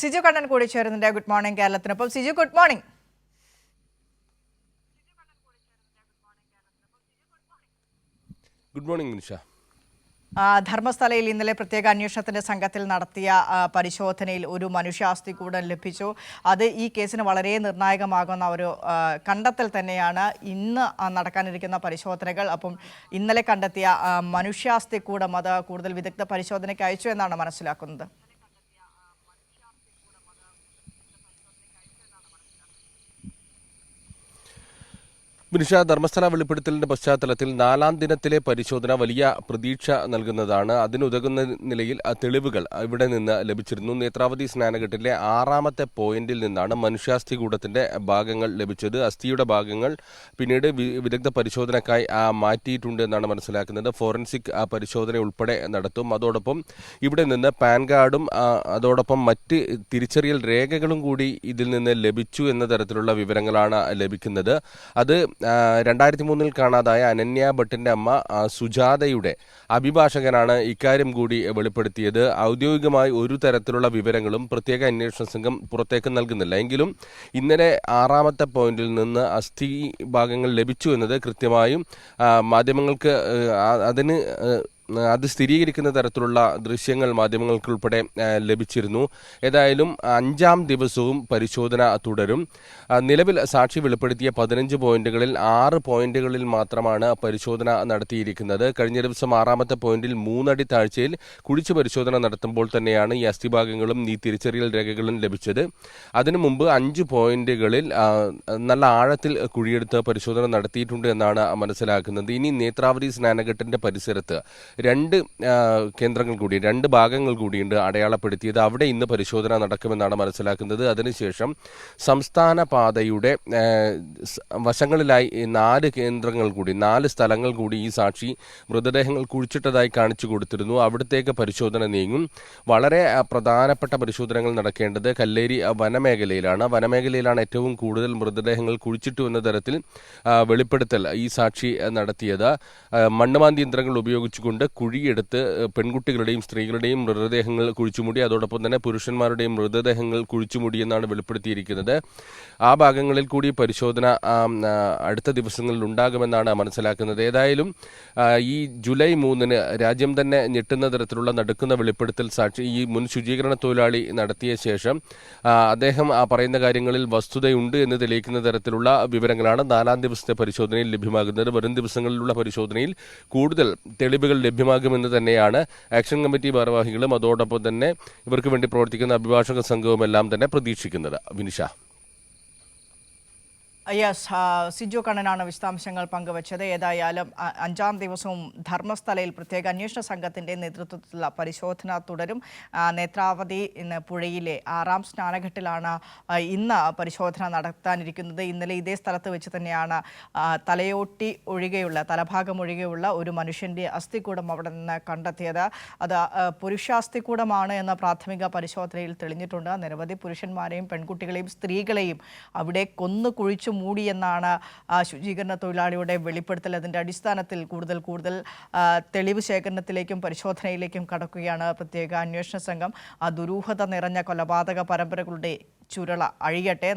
സിജു കണ്ണൻ കൂടി ചേരുന്നുണ്ട്. Good morning കേരളത്തിനൊപ്പം. Siju good morning. Good morning Nisha. ധർമ്മസ്ഥലയിൽ ഇന്നലെ പ്രത്യേക അന്വേഷണത്തിന്റെ സംഘത്തിൽ നടത്തിയ പരിശോധനയിൽ ഒരു മനുഷ്യാസ്തി കൂടെ ലഭിച്ചു. അത് ഈ കേസിന് വളരെ നിർണായകമാകുന്ന ഒരു കണ്ടെത്തൽ തന്നെയാണ് ഇന്ന് നടക്കാനിരിക്കുന്ന പരിശോധനകൾ. അപ്പം ഇന്നലെ കണ്ടെത്തിയ മനുഷ്യാസ്തി കൂടം അത് കൂടുതൽ വിദഗ്ധ പരിശോധനയ്ക്ക് അയച്ചു എന്നാണ് മനസ്സിലാക്കുന്നത്. നിഷ ധർമ്മസ്ഥല വെളിപ്പെടുത്തലിന്റെ പശ്ചാത്തലത്തിൽ നാലാം ദിനത്തിലെ പരിശോധന വലിയ പ്രതീക്ഷ നൽകുന്നതാണ്. അതിനുതകുന്ന നിലയിൽ തെളിവുകൾ ഇവിടെ നിന്ന് ലഭിച്ചിരുന്നു. നേത്രാവതി സ്നാനഘട്ടിലെ ആറാമത്തെ പോയിന്റിൽ നിന്നാണ് മനുഷ്യാസ്ഥി കൂടത്തിന്റെ ഭാഗങ്ങൾ ലഭിച്ചത്. അസ്ഥിയുടെ ഭാഗങ്ങൾ പിന്നീട് വിദഗ്ധ പരിശോധനക്കായി മാറ്റിയിട്ടുണ്ട് എന്നാണ് മനസ്സിലാക്കുന്നത്. ഫോറൻസിക് പരിശോധന ഉൾപ്പെടെ നടത്തും. അതോടൊപ്പം ഇവിടെ നിന്ന് പാൻ കാർഡും അതോടൊപ്പം മറ്റ് തിരിച്ചറിയൽ രേഖകളും കൂടി ഇതിൽ നിന്ന് ലഭിച്ചു എന്ന തരത്തിലുള്ള വിവരങ്ങളാണ് ലഭിക്കുന്നത്. അത് രണ്ടായിരത്തി മൂന്നിൽ കാണാതായ അനന്യ ഭട്ടിന്റെ അമ്മ സുജാതയുടെ അഭിഭാഷകനാണ് ഇക്കാര്യം കൂടി വെളിപ്പെടുത്തിയത്. ഔദ്യോഗികമായി ഒരു തരത്തിലുള്ള വിവരങ്ങളും പ്രത്യേക അന്വേഷണ സംഘം പുറത്തേക്ക് നൽകുന്നില്ല. എങ്കിലും ഇന്നലെ ആറാമത്തെ പോയിന്റിൽ നിന്ന് അസ്ഥി ഭാഗങ്ങൾ ലഭിച്ചു എന്നത് കൃത്യമായും മാധ്യമങ്ങൾക്ക് അതിന് അത് സ്ഥിരീകരിക്കുന്ന തരത്തിലുള്ള ദൃശ്യങ്ങൾ മാധ്യമങ്ങൾക്കുൾപ്പെടെ ലഭിച്ചിരുന്നു. ഏതായാലും അഞ്ചാം ദിവസവും പരിശോധന തുടരും. നിലവിൽ സാക്ഷി വെളിപ്പെടുത്തിയ പതിനഞ്ച് പോയിന്റുകളിൽ ആറ് പോയിന്റുകളിൽ മാത്രമാണ് പരിശോധന നടത്തിയിരിക്കുന്നത്. കഴിഞ്ഞ ദിവസം ആറാമത്തെ പോയിന്റിൽ മൂന്നടി താഴ്ചയിൽ കുഴിച്ചു പരിശോധന നടത്തുമ്പോൾ തന്നെയാണ് ഈ അസ്ഥിഭാഗങ്ങളും ഈ തിരിച്ചറിയൽ രേഖകളും ലഭിച്ചത്. അതിനു മുമ്പ് അഞ്ച് പോയിന്റുകളിൽ നല്ല ആഴത്തിൽ കുഴിയെടുത്ത് പരിശോധന നടത്തിയിട്ടുണ്ട് എന്നാണ് മനസ്സിലാക്കുന്നത്. ഇനി നേത്രാവതി സ്നാനഘട്ടിന്റെ പരിസരത്ത് രണ്ട് കേന്ദ്രങ്ങൾ കൂടി രണ്ട് ഭാഗങ്ങൾ കൂടിയുണ്ട് അടയാളപ്പെടുത്തിയത്. അവിടെ ഇന്ന് പരിശോധന നടക്കുമെന്നാണ് മനസ്സിലാക്കുന്നത്. അതിനുശേഷം സംസ്ഥാന പാതയുടെ വശങ്ങളിലായി നാല് കേന്ദ്രങ്ങൾ കൂടി നാല് സ്ഥലങ്ങൾ കൂടി ഈ സാക്ഷി മൃതദേഹങ്ങൾ കുഴിച്ചിട്ടതായി കാണിച്ചു കൊടുത്തിരുന്നു. അവിടത്തേക്ക് പരിശോധന നീങ്ങും. വളരെ പ്രധാനപ്പെട്ട പരിശോധനകൾ നടക്കേണ്ടത് കല്ലേരി വനമേഖലയിലാണ്. വനമേഖലയിലാണ് ഏറ്റവും കൂടുതൽ മൃതദേഹങ്ങൾ കുഴിച്ചിട്ടു എന്ന തരത്തിൽ വെളിപ്പെടുത്തൽ ഈ സാക്ഷി നടത്തിയത്. മണ്ണുമാന്തി യന്ത്രങ്ങൾ ഉപയോഗിച്ചുകൊണ്ട് കുഴിയെടുത്ത് ആ, പെൺകുട്ടികളുടെയും സ്ത്രീകളുടെയും മൃതദേഹങ്ങൾ കുഴിച്ചുമൂടി അതോടൊപ്പം തന്നെ പുരുഷന്മാരുടെയും മൃതദേഹങ്ങൾ കുഴിച്ചുമൂടി എന്നാണ് വെളിപ്പെടുത്തിയിരിക്കുന്നത്. ആ ഭാഗങ്ങളിൽ കൂടി പരിശോധന അടുത്ത ദിവസങ്ങളിൽ ഉണ്ടാകുമെന്നാണ് മനസ്സിലാക്കുന്നത്. ഏതായാലും ഈ ജൂലൈ മൂന്നിന് രാജ്യം തന്നെ ഞെട്ടുന്ന തരത്തിലുള്ള നടക്കുന്ന വെളിപ്പെടുത്തൽ സാക്ഷി ഈ മുൻ ശുചീകരണ തൊഴിലാളി നടത്തിയ ശേഷം അദ്ദേഹം ആ പറയുന്ന കാര്യങ്ങളിൽ വസ്തുതയുണ്ട് എന്ന് തെളിയിക്കുന്ന തരത്തിലുള്ള വിവരങ്ങളാണ് നാലാം ദിവസത്തെ പരിശോധനയിൽ ലഭ്യമാകുന്നത്. വരും ദിവസങ്ങളിലുള്ള പരിശോധനയിൽ കൂടുതൽ തെളിവുകൾ ലഭ്യമാകുമെന്ന് തന്നെയാണ് ആക്ഷൻ കമ്മിറ്റി ഭാരവാഹികളും അതോടൊപ്പം തന്നെ ഇവർക്ക് വേണ്ടി പ്രവർത്തിക്കുന്ന അഭിഭാഷക സംഘവും എല്ലാം തന്നെ പ്രതീക്ഷിക്കുന്നത്. വിനിഷ യെസ് സിജു കണ്ണനാണ് വിശദാംശങ്ങൾ പങ്കുവച്ചത്. ഏതായാലും അഞ്ചാം ദിവസവും ധർമ്മസ്ഥലയിൽ പ്രത്യേക അന്വേഷണ സംഘത്തിന്റെ നേതൃത്വത്തിലുള്ള പരിശോധന തുടരും. നേത്രാവതി പുഴയിലെ ആറാം സ്നാനഘട്ടിലാണ് ഇന്ന് പരിശോധന നടത്താനിരിക്കുന്നത്. ഇന്നലെ ഇതേ സ്ഥലത്ത് വെച്ച് തന്നെയാണ് തലയോട്ടി ഒഴികെയുള്ള തലഭാഗം ഒഴികെയുള്ള ഒരു മനുഷ്യന്റെ അസ്ഥികൂടം അവിടെ നിന്ന് കണ്ടെത്തിയത്. അത് പുരുഷാസ്ഥികൂടമാണ് എന്ന പ്രാഥമിക പരിശോധനയിൽ തെളിഞ്ഞിട്ടുണ്ട്. നിരവധി പുരുഷന്മാരെയും പെൺകുട്ടികളെയും സ്ത്രീകളെയും അവിടെ കൊന്നു കുഴിച്ചു മൂടിയെന്നാണ് ശുചീകരണ തൊഴിലാളിയുടെ വെളിപ്പെടുത്തൽ. അതിന്റെ അടിസ്ഥാനത്തിൽ കൂടുതൽ കൂടുതൽ തെളിവ് ശേഖരണത്തിലേക്കും പരിശോധനയിലേക്കും കടക്കുകയാണ് പ്രത്യേക അന്വേഷണ സംഘം. ആ ദുരൂഹത നിറഞ്ഞ കൊലപാതക പരമ്പരകളുടെ ചുരള അഴിയട്ടെ.